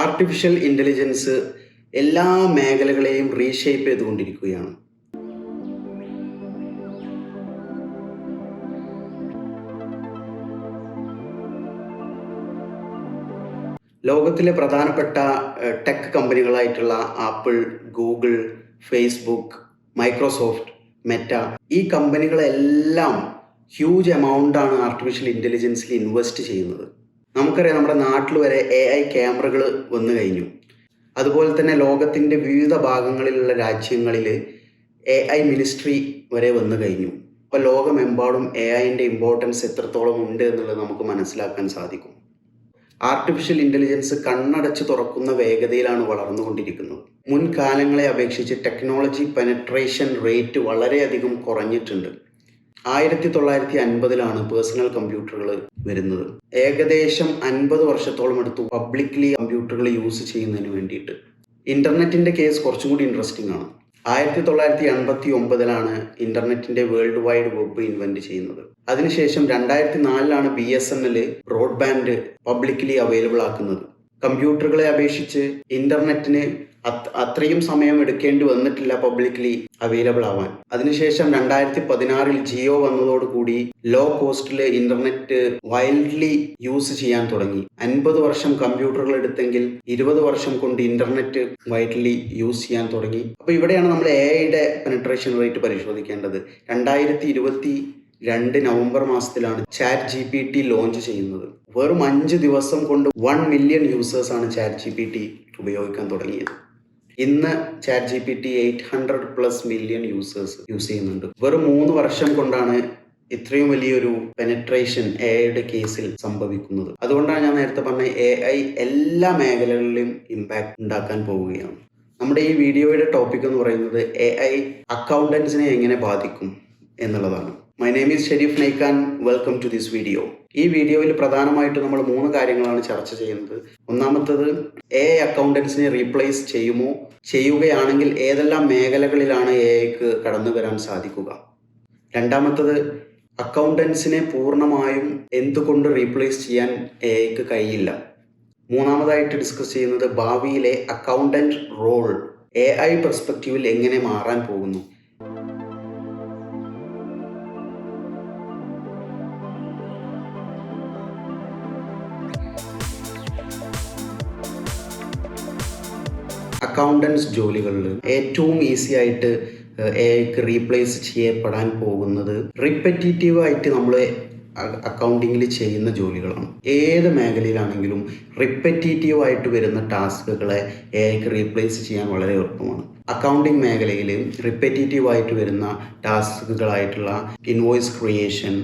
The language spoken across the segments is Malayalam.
ആർട്ടിഫിഷ്യൽ ഇന്റലിജൻസ് എല്ലാ മേഖലകളെയും റീഷേപ്പ് ചെയ്തുകൊണ്ടിരിക്കുകയാണ്. ലോകത്തിലെ പ്രധാനപ്പെട്ട tech കമ്പനികളായിട്ടുള്ള Apple Google Facebook Microsoft Meta ഈ കമ്പനികളെല്ലാം ഹ്യൂജ് എമൗണ്ടാണ് ആർട്ടിഫിഷ്യൽ ഇന്റലിജൻസിൽ ഇൻവെസ്റ്റ് ചെയ്യുന്നത്. നമുക്കറിയാം നമ്മുടെ നാട്ടിൽ വരെ എ ഐ ക്യാമറകൾ വന്നു കഴിഞ്ഞു. അതുപോലെ തന്നെ ലോകത്തിന്റെ വിവിധ ഭാഗങ്ങളിലുള്ള രാജ്യങ്ങളിൽ എ ഐ മിനിസ്ട്രി വരെ വന്നു കഴിഞ്ഞു. അപ്പോൾ ലോകമെമ്പാടും എ ഐന്റെ ഇമ്പോർട്ടൻസ് എത്രത്തോളം ഉണ്ട് എന്നുള്ളത് നമുക്ക് മനസ്സിലാക്കാൻ സാധിക്കും. ആർട്ടിഫിഷ്യൽ ഇന്റലിജൻസ് കണ്ണടച്ച് തുറക്കുന്ന വേഗതയിലാണ് വളർന്നുകൊണ്ടിരിക്കുന്നത്. മുൻകാലങ്ങളെ അപേക്ഷിച്ച് ടെക്നോളജി പെനട്രേഷൻ റേറ്റ് വളരെയധികം കുറഞ്ഞിട്ടുണ്ട്. ആയിരത്തി തൊള്ളായിരത്തി അൻപതിലാണ് പേഴ്സണൽ കമ്പ്യൂട്ടറുകൾ വരുന്നത്. ഏകദേശം അൻപത് വർഷത്തോളം എടുത്തു പബ്ലിക്ലി കമ്പ്യൂട്ടറുകൾ യൂസ് ചെയ്യുന്നതിന് വേണ്ടിയിട്ട്. ഇന്റർനെറ്റിന്റെ കേസ് കുറച്ചും കൂടി ഇൻട്രസ്റ്റിംഗ് ആണ്. ആയിരത്തി തൊള്ളായിരത്തി എൺപത്തി ഒമ്പതിലാണ് ഇന്റർനെറ്റിന്റെ വേൾഡ് വൈഡ് വെബ് ഇൻവെന്റ് ചെയ്യുന്നത്. അതിനുശേഷം രണ്ടായിരത്തി നാലിലാണ് B S N L broadband publicly available ആക്കുന്നത്. കമ്പ്യൂട്ടറുകളെ അപേക്ഷിച്ച് ഇന്റർനെറ്റിന് അത്രയും സമയം എടുക്കേണ്ടി വന്നിട്ടില്ല പബ്ലിക്കലി അവൈലബിൾ ആവാൻ. അതിനുശേഷം രണ്ടായിരത്തി പതിനാറിൽ ജിയോ വന്നതോടുകൂടി ലോ കോസ്റ്റിൽ ഇന്റർനെറ്റ് വൈൽഡ്ലി യൂസ് ചെയ്യാൻ തുടങ്ങി. അൻപത് വർഷം കമ്പ്യൂട്ടറുകൾ എടുത്തെങ്കിൽ ഇരുപത് വർഷം കൊണ്ട് ഇന്റർനെറ്റ് വൈഡ്ലി യൂസ് ചെയ്യാൻ തുടങ്ങി. അപ്പോൾ ഇവിടെയാണ് നമ്മൾ എ ഐയുടെ പെനട്രേഷൻ റേറ്റ് പരിശോധിക്കേണ്ടത്. രണ്ടായിരത്തി ഇരുപത്തി രണ്ട് നവംബർ മാസത്തിലാണ് chat G P T launch ചെയ്യുന്നത്. വെറും അഞ്ച് ദിവസം കൊണ്ട് വൺ മില്യൺ യൂസേഴ്സാണ് ചാറ്റ് ജി പി ടി ഉപയോഗിക്കാൻ തുടങ്ങിയത്. ഇന്ന് chat G P T eight hundred plus million users use ചെയ്യുന്നുണ്ട്. വെറും മൂന്ന് വർഷം കൊണ്ടാണ് ഇത്രയും വലിയൊരു പെനട്രേഷൻ എ ഐയുടെ കേസിൽ സംഭവിക്കുന്നത്. അതുകൊണ്ടാണ് ഞാൻ നേരത്തെ പറഞ്ഞ എ ഐ എല്ലാ മേഖലകളിലും ഇമ്പാക്ട് ഉണ്ടാക്കാൻ പോവുകയാണ്. നമ്മുടെ ഈ വീഡിയോയുടെ ടോപ്പിക് എന്ന് പറയുന്നത് എ ഐ അക്കൗണ്ടൻസിനെ എങ്ങനെ ബാധിക്കും എന്നുള്ളതാണ്. My name is Sharif നൈക്കാൻ welcome to this video ഈ വീഡിയോയിൽ പ്രധാനമായിട്ട് നമ്മൾ മൂന്ന് കാര്യങ്ങളാണ് ചർച്ച ചെയ്യുന്നത്. ഒന്നാമത്തത് എ അക്കൗണ്ടൻസിനെ റീപ്ലേസ് ചെയ്യുമോ? ചെയ്യുകയാണെങ്കിൽ ഏതെല്ലാം മേഖലകളിലാണ് എ ഐക്ക് കടന്നു വരാൻ സാധിക്കുക? രണ്ടാമത്തത് അക്കൗണ്ടൻസിനെ പൂർണമായും എന്തുകൊണ്ട് റീപ്ലേസ് ചെയ്യാൻ എ ഐക്ക് കഴിയില്ല? മൂന്നാമതായിട്ട് ഡിസ്കസ് ചെയ്യുന്നത് ഭാവിയിലെ അക്കൗണ്ടന്റ് റോൾ എ ഐ പെർസ്പെക്റ്റീവിൽ എങ്ങനെ മാറാൻ പോകുന്നു? അക്കൗണ്ടൻസ് ജോലികളിൽ ഏറ്റവും ഈസി ആയിട്ട് എ ഐക്ക് റീപ്ലേസ് ചെയ്യപ്പെടാൻ പോകുന്നത് റിപ്പറ്റേറ്റീവ് ആയിട്ട് നമ്മൾ അക്കൗണ്ടിങ്ങിൽ ചെയ്യുന്ന ജോലികളാണ്. ഏത് മേഖലയിലാണെങ്കിലും റിപ്പറ്റേറ്റീവ് ആയിട്ട് വരുന്ന ടാസ്കുകളെ എ ഐക്ക് റീപ്ലേസ് ചെയ്യാൻ വളരെ എളുപ്പമാണ്. അക്കൗണ്ടിങ് മേഖലയിൽ റിപ്പറ്റേറ്റീവ് ആയിട്ട് വരുന്ന ടാസ്കുകളായിട്ടുള്ള ഇൻവോയ്സ് ക്രിയേഷൻ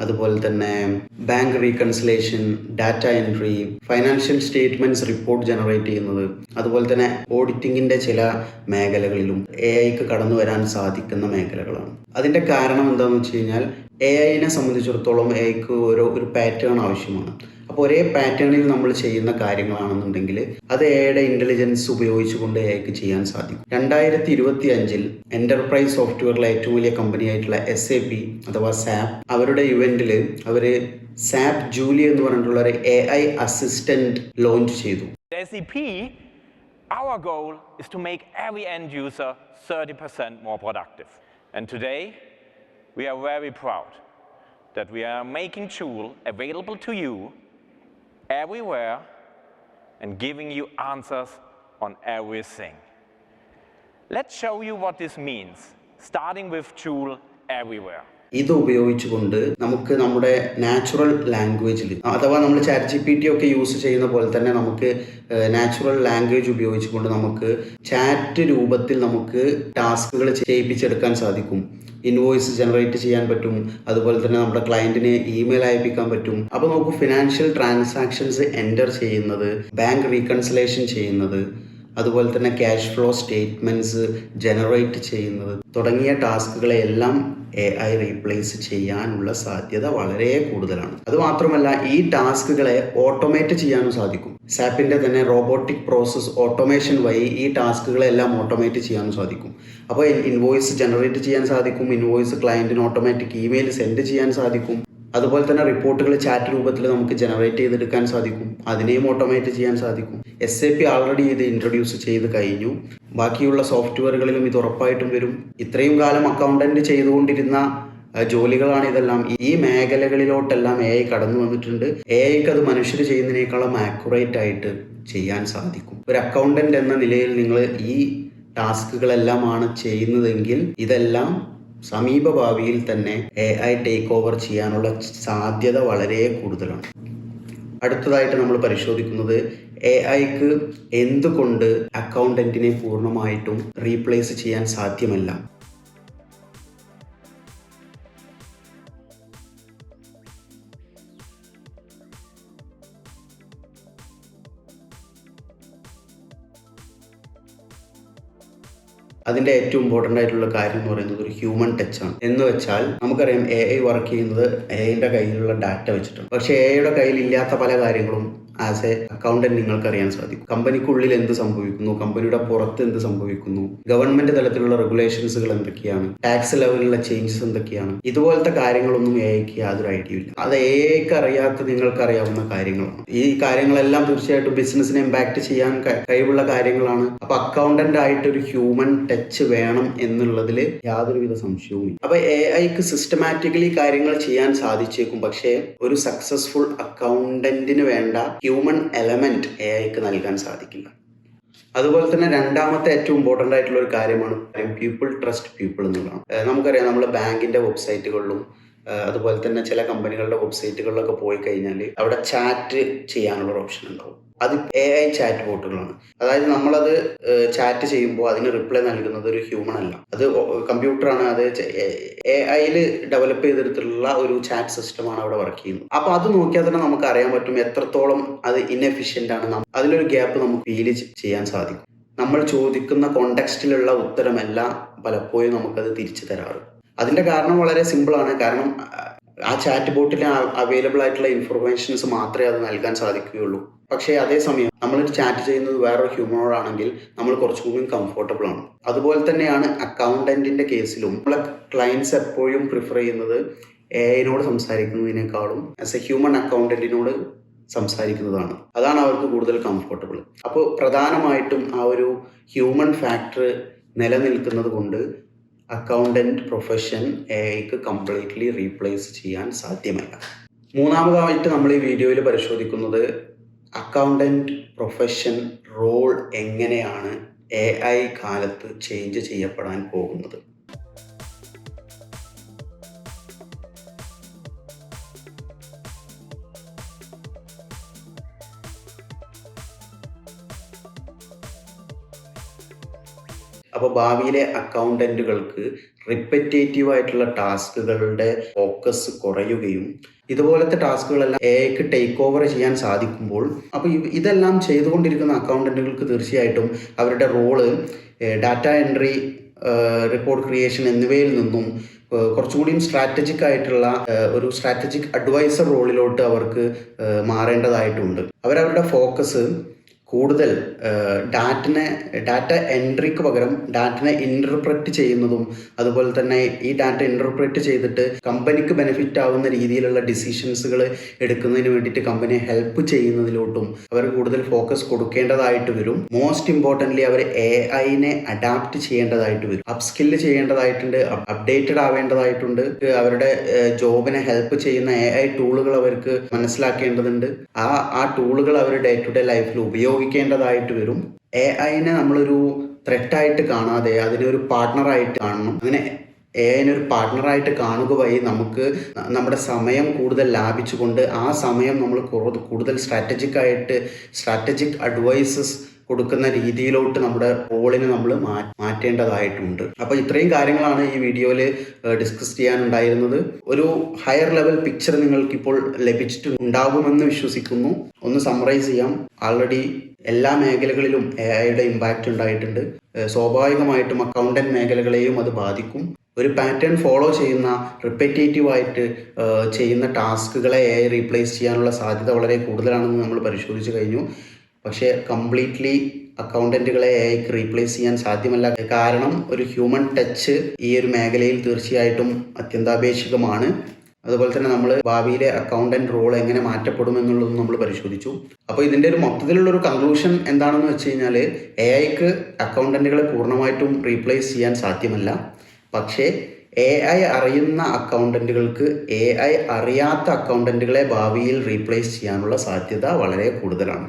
അതുപോലെ തന്നെ bank reconciliation data entry financial statements report generate ചെയ്യുന്നത് അതുപോലെ തന്നെ ഓഡിറ്റിംഗിന്റെ ചില മേഖലകളിലും എ ഐക്ക് കടന്നു വരാൻ സാധിക്കുന്ന മേഖലകളാണ്. അതിന്റെ കാരണം എന്താണെന്ന് വെച്ച് കഴിഞ്ഞാൽ എ ഐനെ സംബന്ധിച്ചിടത്തോളം എ ഐക്ക് ഓരോ ഒരു പാറ്റേൺ ആവശ്യമാണ്. അപ്പോൾ ഒരേ പാറ്റേണിൽ നമ്മൾ ചെയ്യുന്ന കാര്യങ്ങളാണെന്നുണ്ടെങ്കിൽ അത് എയുടെ ഇന്റലിജൻസ് ഉപയോഗിച്ചുകൊണ്ട് എ ചെയ്യാൻ സാധിക്കും രണ്ടായിരത്തി ഇരുപത്തി അഞ്ചിൽ എന്റർപ്രൈസ് സോഫ്റ്റ്വെയറിലെ ഏറ്റവും വലിയ കമ്പനി ആയിട്ടുള്ള എസ് എ പി അഥവാ സാപ്പ് അവരുടെ ഇവന്റിൽ അവർ സാപ്പ് ജൂലി എന്ന് പറഞ്ഞിട്ടുള്ള ഒരു എ ഐ അസിസ്റ്റന്റ് ലോഞ്ച് ചെയ്തു our goal is to make every end user 30% more productive. And today, we are very proud that we are making Joule available to you everywhere and giving you answers on everything. Let's show you what this means, starting with Joule everywhere. ഇത് ഉപയോഗിച്ചുകൊണ്ട് നമുക്ക് നമ്മുടെ നാച്ചുറൽ ലാംഗ്വേജിൽ അഥവാ നമ്മൾ ചാറ്റ് ജി പി ടി ഒക്കെ യൂസ് ചെയ്യുന്ന പോലെ തന്നെ നമുക്ക് നാച്ചുറൽ ലാംഗ്വേജ് ഉപയോഗിച്ചുകൊണ്ട് നമുക്ക് ചാറ്റ് രൂപത്തിൽ നമുക്ക് ടാസ്കുകൾ ചെയ്യിപ്പിച്ചെടുക്കാൻ സാധിക്കും ഇൻവോയ്സ് ജനറേറ്റ് ചെയ്യാൻ പറ്റും. അതുപോലെ തന്നെ നമ്മുടെ ക്ലയന്റിനെ ഇമെയിൽ അയപ്പിക്കാൻ പറ്റും. അപ്പോൾ നമുക്ക് ഫിനാൻഷ്യൽ ട്രാൻസാക്ഷൻസ് എന്റർ ചെയ്യുന്നത് ബാങ്ക് റീകൺസിലേഷൻ ചെയ്യുന്നത് അതുപോലെ തന്നെ ക്യാഷ് ഫ്ലോ സ്റ്റേറ്റ്മെന്റ്സ് ജനറേറ്റ് ചെയ്യുന്നത് തുടങ്ങിയ ടാസ്കുകളെ എല്ലാം എ ഐ റീപ്ലേസ് ചെയ്യാനുള്ള സാധ്യത വളരെ കൂടുതലാണ്. അതുമാത്രമല്ല ഈ ടാസ്കുകളെ ഓട്ടോമേറ്റ് ചെയ്യാനും സാധിക്കും. സാപ്പിന്റെ തന്നെ റോബോട്ടിക് പ്രോസസ്സ് ഓട്ടോമേഷൻ വഴി ഈ ടാസ്കുകളെല്ലാം ഓട്ടോമേറ്റ് ചെയ്യാൻ സാധിക്കും. അപ്പോൾ ഇൻവോയ്സ് ജനറേറ്റ് ചെയ്യാൻ സാധിക്കും ഇൻവോയ്സ് ക്ലയന്റിന് ഓട്ടോമാറ്റിക് ഇമെയിൽ സെൻഡ് ചെയ്യാൻ സാധിക്കും. അതുപോലെ തന്നെ റിപ്പോർട്ടുകൾ ചാറ്റ് രൂപത്തിൽ നമുക്ക് ജനറേറ്റ് ചെയ്തെടുക്കാൻ സാധിക്കും. അതിനെയും ഓട്ടോമേറ്റ് ചെയ്യാൻ സാധിക്കും. എസ് എ പി ആൾറെഡി ഇത് ഇൻട്രൊഡ്യൂസ് ചെയ്ത് കഴിഞ്ഞു. ബാക്കിയുള്ള സോഫ്റ്റ്വെയറുകളിലും ഇത് ഉറപ്പായിട്ടും വരും. ഇത്രയും കാലം അക്കൗണ്ടന്റ് ചെയ്തുകൊണ്ടിരുന്ന ജോലികളാണ് ഇതെല്ലാം. ഈ മേഖലകളിലോട്ടെല്ലാം എ ഐ കടന്നു വന്നിട്ടുണ്ട്. എ ഐക്ക് അത് മനുഷ്യർ ചെയ്യുന്നതിനേക്കാളും ആക്യുറേറ്റ് ആയിട്ട് ചെയ്യാൻ സാധിക്കും. ഒരു അക്കൗണ്ടന്റ് എന്ന നിലയിൽ നിങ്ങൾ ഈ ടാസ്കുകളെല്ലാമാണ് ചെയ്യുന്നതെങ്കിൽ ഇതെല്ലാം സമീപ ഭാവിയിൽ തന്നെ എ ഐ ടേക്ക് ഓവർ ചെയ്യാനുള്ള സാധ്യത വളരെ കൂടുതലാണ്. അടുത്തതായിട്ട് നമ്മൾ പരിശോധിക്കുന്നത് എ ഐക്ക് എന്തുകൊണ്ട് അക്കൗണ്ടന്റിനെ പൂർണമായിട്ടും റീപ്ലേസ് ചെയ്യാൻ സാധ്യമല്ല? അതിന്റെ ഏറ്റവും ഇമ്പോർട്ടന്റ് ആയിട്ടുള്ള കാര്യം എന്ന് പറയുന്നത് ഒരു ഹ്യൂമൻ ടച്ച് ആണ്. എന്ന് വെച്ചാൽ നമുക്കറിയാം എ ഐ വർക്ക് ചെയ്യുന്നത് എ ഐന്റെ കയ്യിലുള്ള ഡാറ്റ വെച്ചിട്ടാണ്. പക്ഷേ എ ഐയുടെ കയ്യിൽ ഇല്ലാത്ത പല കാര്യങ്ങളും ആസ് എ അക്കൗണ്ടന്റ് നിങ്ങൾക്ക് അറിയാൻ സാധിക്കും. കമ്പനിക്കുള്ളിൽ എന്ത് സംഭവിക്കുന്നു? കമ്പനിയുടെ പുറത്ത് എന്ത് സംഭവിക്കുന്നു? ഗവൺമെന്റ് തലത്തിലുള്ള റെഗുലേഷൻസുകൾ എന്തൊക്കെയാണ്? ടാക്സ് ലെവലിലുള്ള ചേഞ്ചസ് എന്തൊക്കെയാണ്? ഇതുപോലത്തെ കാര്യങ്ങളൊന്നും എ ഐക്ക് യാതൊരു ഐഡിയ ഇല്ല. അത് എ ഐക്ക് അറിയാത്ത നിങ്ങൾക്ക് അറിയാവുന്ന കാര്യങ്ങളാണ്. ഈ കാര്യങ്ങളെല്ലാം തീർച്ചയായിട്ടും ബിസിനസിനെ ഇമ്പാക്ട് ചെയ്യാൻ കഴിവുള്ള കാര്യങ്ങളാണ്. അപ്പൊ അക്കൗണ്ടന്റ് ആയിട്ട് ഒരു ഹ്യൂമൻ ടച്ച് വേണം എന്നുള്ളതിൽ യാതൊരുവിധ സംശയവും അപ്പൊ എ ഐക്ക് സിസ്റ്റമാറ്റിക്കലി കാര്യങ്ങൾ ചെയ്യാൻ സാധിച്ചേക്കും. പക്ഷേ ഒരു സക്സസ്ഫുൾ അക്കൗണ്ടന്റിന് വേണ്ട ഹ്യൂമൻ എലമെന്റ് എ ഐക്ക് നൽകാൻ സാധിക്കില്ല. അതുപോലെ തന്നെ രണ്ടാമത്തെ ഏറ്റവും ഇമ്പോർട്ടന്റ് ആയിട്ടുള്ള ഒരു കാര്യമാണ് പീപ്പിൾ ട്രസ്റ്റ് പീപ്പിൾ എന്നുള്ളതാണ്. നമുക്കറിയാം നമ്മുടെ ബാങ്കിന്റെ വെബ്സൈറ്റുകളിലും അതുപോലെ തന്നെ ചില കമ്പനികളുടെ വെബ്സൈറ്റുകളിലൊക്കെ പോയി കഴിഞ്ഞാൽ അവിടെ ചാറ്റ് ചെയ്യാനുള്ള ഓപ്ഷൻ ഉണ്ടാവും. അത് എ ഐ ചാറ്റ് ബോട്ടുകളാണ് അതായത് നമ്മളത് ചാറ്റ് ചെയ്യുമ്പോൾ അതിന് റിപ്ലൈ നൽകുന്നത് ഒരു ഹ്യൂമൺ അല്ല. അത് കമ്പ്യൂട്ടറാണ് അത് എ ഐയിൽ ഡെവലപ്പ് ചെയ്തെടുത്തിട്ടുള്ള ഒരു ചാറ്റ് സിസ്റ്റമാണ് അവിടെ വർക്ക് ചെയ്യുന്നത്. അപ്പൊ അത് നോക്കിയാൽ തന്നെ നമുക്ക് അറിയാൻ പറ്റും എത്രത്തോളം അത് ഇൻഎഫിഷ്യന്റ് ആണ്. അതിലൊരു ഗ്യാപ്പ് നമുക്ക് ഫീൽ ചെയ്യാൻ സാധിക്കും. നമ്മൾ ചോദിക്കുന്ന കോണ്ടെക്സ്റ്റിലുള്ള ഉത്തരമല്ല പലപ്പോഴും നമുക്കത് തിരിച്ചു തരാറ് അതിന്റെ കാരണം വളരെ സിമ്പിൾ ആണ്. കാരണം ആ- ചാറ്റ് ബോട്ടിൽ അവൈലബിൾ ആയിട്ടുള്ള ഇൻഫർമേഷൻസ് മാത്രമേ അത് നൽകാൻ സാധിക്കുകയുള്ളൂ. പക്ഷേ അതേസമയം നമ്മൾ ചാറ്റ് ചെയ്യുന്നത് വേറൊരു ഹ്യൂമനോടാണെങ്കിൽ നമ്മൾ കുറച്ചുകൂടി കംഫർട്ടബിൾ ആണ്. അതുപോലെ തന്നെയാണ് അക്കൗണ്ടന്റിന്റെ കേസിലും നമ്മളെ ക്ലയൻസ് എപ്പോഴും പ്രിഫർ ചെയ്യുന്നത് എ ഐനോട് സംസാരിക്കുന്നതിനേക്കാളും ആസ് എ ഹ്യൂമൻ അക്കൗണ്ടന്റിനോട് സംസാരിക്കുന്നതാണ്. അതാണ് അവർക്ക് കൂടുതൽ കംഫർട്ടബിൾ അപ്പോൾ പ്രധാനമായിട്ടും ആ ഒരു ഹ്യൂമൻ ഫാക്ടർ നിലനിൽക്കുന്നത് കൊണ്ട് അക്കൗണ്ടന്റ് പ്രൊഫഷൻ എ ഐക്ക് കംപ്ലീറ്റ്ലി റീപ്ലേസ് ചെയ്യാൻ സാധ്യമല്ല. മൂന്നാമതായിട്ട് നമ്മൾ ഈ വീഡിയോയിൽ പരിശോധിക്കുന്നത് അക്കൗണ്ടന്റ് പ്രൊഫഷൻ റോൾ എങ്ങനെയാണ് എ ഐ കാലത്ത് ചേഞ്ച് ചെയ്യപ്പെടാൻ പോകുന്നത്. അപ്പോൾ ഭാവിയിലെ അക്കൗണ്ടന്റുകൾക്ക് റിപ്പറ്റേറ്റീവ് ആയിട്ടുള്ള ടാസ്കുകളുടെ ഫോക്കസ് കുറയുകയും ഇതുപോലത്തെ ടാസ്കുകളെല്ലാം എക്ക് ടേക്ക് ഓവർ ചെയ്യാൻ സാധിക്കുമ്പോൾ അപ്പോൾ ഇതെല്ലാം ചെയ്തുകൊണ്ടിരിക്കുന്ന അക്കൗണ്ടന്റുകൾക്ക് തീർച്ചയായിട്ടും അവരുടെ role data entry report creation എന്നിവയിൽ നിന്നും കുറച്ചുകൂടിയും കുറച്ചും കൂടിയും സ്ട്രാറ്റജിക് ആയിട്ടുള്ള ഒരു സ്ട്രാറ്റജിക് അഡ്വൈസർ റോളിലോട്ട് അവർക്ക് മാറേണ്ടതായിട്ടുണ്ട്. അവരവരുടെ ഫോക്കസ് കൂടുതൽ ഡാറ്റനെ ഡാറ്റ എൻട്രിക്ക് പകരം ഡാറ്റനെ ഇന്റർപ്രറ്റ് ചെയ്യുന്നതും അതുപോലെ തന്നെ ഈ ഡാറ്റ ഇന്റർപ്രറ്റ് ചെയ്തിട്ട് കമ്പനിക്ക് ബെനിഫിറ്റ് ആവുന്ന രീതിയിലുള്ള ഡിസിഷൻസുകൾ എടുക്കുന്നതിന് വേണ്ടിയിട്ട് കമ്പനിയെ ഹെൽപ്പ് ചെയ്യുന്നതിലോട്ടും അവർ കൂടുതൽ ഫോക്കസ് കൊടുക്കേണ്ടതായിട്ട് വരും. മോസ്റ്റ് ഇമ്പോർട്ടന്റ്ലി അവർ എ ഐനെ അഡാപ്റ്റ് ചെയ്യേണ്ടതായിട്ട് വരും. അപ്സ്കില്ല് ചെയ്യേണ്ടതായിട്ടുണ്ട് അപ്ഡേറ്റഡ് ആവേണ്ടതായിട്ടുണ്ട്. അവരുടെ ജോബിനെ ഹെൽപ്പ് ചെയ്യുന്ന എ ഐ ടൂളുകൾ അവർക്ക് മനസ്സിലാക്കേണ്ടതുണ്ട്. ആ ആ ടൂളുകൾ അവർ ഡേ ടു ഡേ ലൈഫിൽ ഉപയോഗിക്കേണ്ടതായിട്ട് വരും. എ ഐനെ നമ്മളൊരു ത്രെട്ടായിട്ട് കാണാതെ അതിനെ ഒരു പാർട്ട്ണറായിട്ട് കാണണം. അങ്ങനെ എ ഐനെ ഒരു പാർട്ട്ണറായിട്ട് കാണുക വഴി നമുക്ക് നമ്മുടെ സമയം കൂടുതൽ ലാഭിച്ചുകൊണ്ട് ആ സമയം നമ്മൾ കൂടുതൽ സ്ട്രാറ്റജിക്കായിട്ട് സ്ട്രാറ്റജിക് അഡ്വൈസസ് കൊടുക്കുന്ന രീതിയിലോട്ട് നമ്മുടെ റോളിനെ നമ്മൾ മാറ്റേണ്ടതായിട്ടുണ്ട്. അപ്പോൾ ഇത്രയും കാര്യങ്ങളാണ് ഈ വീഡിയോയിൽ ഡിസ്കസ് ചെയ്യാനുണ്ടായിരുന്നത്. ഒരു ഹയർ ലെവൽ പിക്ചർ നിങ്ങൾക്ക് ഇപ്പോൾ ലഭിച്ചിട്ടുണ്ടാകുമെന്ന് വിശ്വസിക്കുന്നു. ഒന്ന് സമറൈസ് ചെയ്യാം. ആൾറെഡി എല്ലാ മേഖലകളിലും എ ഐയുടെ ഇമ്പാക്റ്റ് ഉണ്ടായിട്ടുണ്ട്. സ്വാഭാവികമായിട്ടും അക്കൗണ്ടന്റ് മേഖലകളെയും അത് ബാധിക്കും. ഒരു പാറ്റേൺ ഫോളോ ചെയ്യുന്ന റിപ്പറ്റേറ്റീവ് ആയിട്ട് ചെയ്യുന്ന ടാസ്കുകളെ എ റീപ്ലേസ് ചെയ്യാനുള്ള സാധ്യത വളരെ കൂടുതലാണെന്ന് നമ്മൾ പരിശോധിച്ച് കഴിഞ്ഞു. പക്ഷേ കംപ്ലീറ്റ്ലി അക്കൗണ്ടന്റുകളെ എ റീപ്ലേസ് ചെയ്യാൻ സാധ്യമല്ല. കാരണം ഒരു ഹ്യൂമൻ ടച്ച് ഈ ഒരു മേഖലയിൽ തീർച്ചയായിട്ടും അത്യന്താപേക്ഷികമാണ്. അതുപോലെ തന്നെ നമ്മൾ ഭാവിയിലെ അക്കൗണ്ടന്റ് റോൾ എങ്ങനെ മാറ്റപ്പെടും എന്നുള്ളതും നമ്മൾ പരിശോധിച്ചു. അപ്പോൾ ഇതിന്റെ ഒരു മൊത്തത്തിലുള്ള ഒരു കൺക്ലൂഷൻ എന്താണെന്ന് വെച്ച് കഴിഞ്ഞാൽ എ ഐക്ക് അക്കൗണ്ടന്റുകളെ പൂർണമായിട്ടും റീപ്ലേസ് ചെയ്യാൻ സാധ്യമല്ല. പക്ഷേ എ ഐ അറിയുന്ന അക്കൗണ്ടന്റുകൾക്ക് എ ഐ അറിയാത്ത അക്കൗണ്ടന്റുകളെ ഭാവിയിൽ റീപ്ലേസ് ചെയ്യാനുള്ള സാധ്യത വളരെ കൂടുതലാണ്.